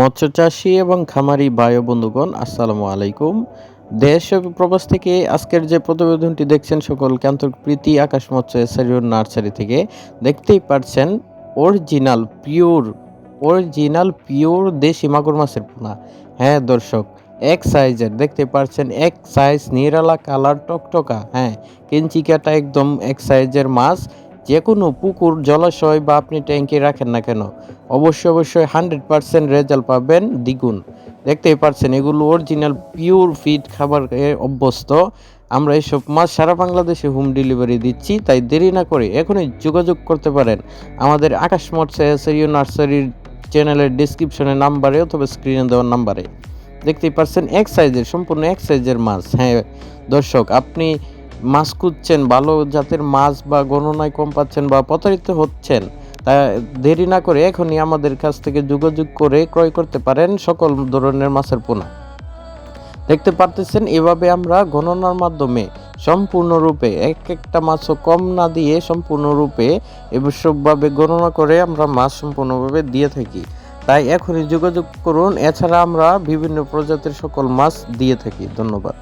মৎস্য চাষী এবং খামারি ও বন্ধুগণ, আসসালামু আলাইকুম। দেশ প্রবাস থেকে আজকের যে প্রতিবেদনটি দেখছেন সকলকে আন্তরিক প্রীতি, আকাশ মৎস্য এসারিও নার্সারি থেকে দেখতেই পারছেন অরিজিনাল, পিওর অরিজিনাল, পিওর দেশি মাগুর মাছের পোনা। হ্যাঁ দর্শক, এক সাইজের, দেখতে পাচ্ছেন এক সাইজ নিরালা, কালার টকটকা হ্যাঁ কেঞ্চি কাটা একদম এক সাইজের মাছ। যে কোনো পুকুর, জলাশয় বা আপনি ট্যাঙ্কে রাখেন না কেন, অবশ্যই অবশ্যই হান্ড্রেড পার্সেন্ট রেজাল্ট পাবেন দ্বিগুণ। দেখতেই পারছেন, এগুলো অরিজিনাল পিওর ফিড খাবার অভ্যস্ত। আমরা এইসব মাছ সারা বাংলাদেশে হোম ডেলিভারি দিচ্ছি, তাই দেরি না করে এখনই যোগাযোগ করতে পারেন। আমাদের আকাশ মৎস্য এসেরিও নার্সারির চ্যানেলের ডিসক্রিপশনে নাম্বারে অথবা স্ক্রিনে দেওয়ার নাম্বারে। দেখতেই পারছেন, এক সাইজের সম্পূর্ণ এক সাইজের মাছ। হ্যাঁ দর্শক, আপনি মাছ খুঁজছেন, ভালো জাতের মাছ বা গণনায় কম পাচ্ছেন বা প্রতারিত হচ্ছেন, তা দেরি না করে এখনই আমাদের কাছ থেকে যোগাযোগ করে ক্রয় করতে পারেন সকল ধরনের মাছের পোনা। দেখতে পারতেছেন, এভাবে আমরা গণনার মাধ্যমে সম্পূর্ণরূপে এক একটা মাছও কম না দিয়ে সম্পূর্ণরূপে এসবভাবে গণনা করে আমরা মাছ সম্পূর্ণভাবে দিয়ে থাকি। তাই এখনই যোগাযোগ করুন, এছাড়া আমরা বিভিন্ন প্রজাতির সকল মাছ দিয়ে থাকি। ধন্যবাদ।